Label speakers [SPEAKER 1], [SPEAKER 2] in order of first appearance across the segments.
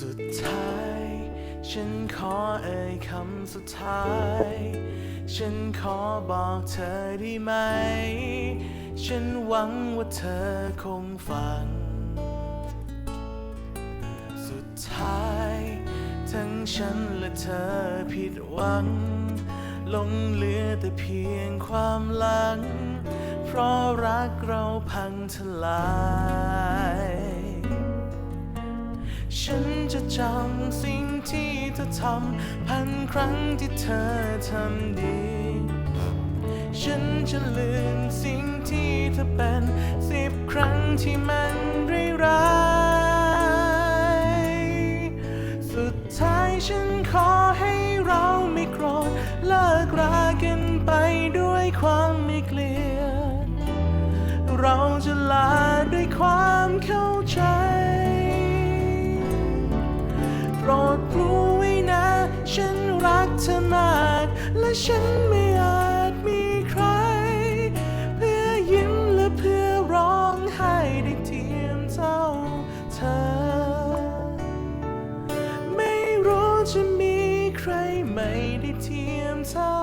[SPEAKER 1] สุดท้าย ฉันขอเอ่ยคำสุดท้าย ฉันขอบอกเธอได้ไหม ฉันหวังว่าเธอคงฟัง สุดท้าย ทั้งฉันและเธอผิดหวังหลงเหลือแต่เพียง ความหลัง เพราะรักเราพังทลาย ฉันจะจำสิ่งที่เธอทำพันครั้งที่เธอทำดี ฉันจะลืมสิ่งที่เธอเป็นสิบครั้งที่มันร้าย เกลียด เราจะลาด้วยความเข้าใจ โปรดรู้ไว้นะ ฉันรักเธอมาก และฉันไม่อาจมีใคร เพื่อยิ้มและเพื่อร้องไห้ได้เทียมเท่าเธอ ไม่รู้จะมีใครไม่ได้เทียมเท่า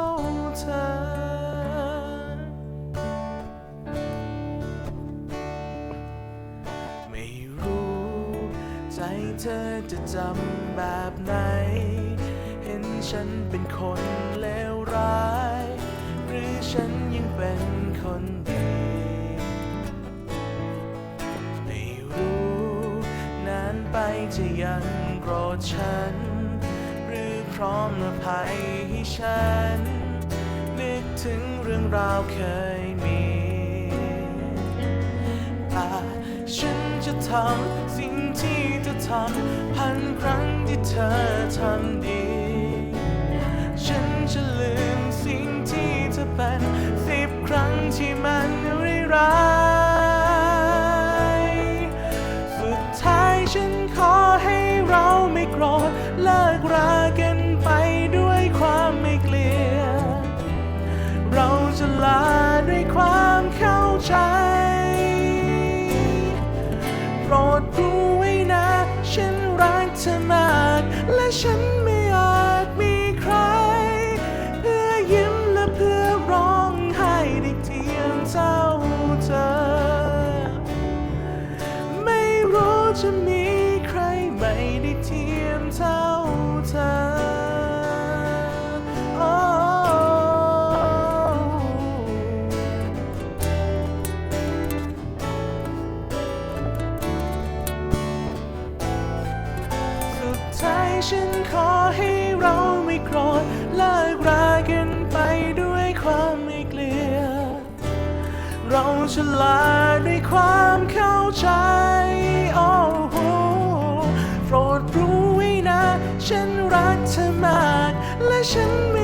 [SPEAKER 1] เธอจะจำแบบไหน เห็นฉันเป็นคนเลวร้าย หรือฉันยังเป็นคนดีไม่รู้นานไปจะยังโกรธฉัน หรือพร้อมอภัยให้ฉัน นึกถึงเรื่องราวเคยมีแต่ฉันจะทำำพันครั้งที่เธอทำดี ฉันจะลืมสิ่งที่เธอเป็นสิบครั้งที่มันร้าย รู้จะมีใครไม่ได้เทียมเท่าเธอโอ้สุดท้ายฉันขอให้เราไม่โกรธเลิกรากั เราจะลาด้วยความเข้าใจ โอ้โหโปรดรู้ไว้นะ ฉันรักเธอมาก และฉันไม่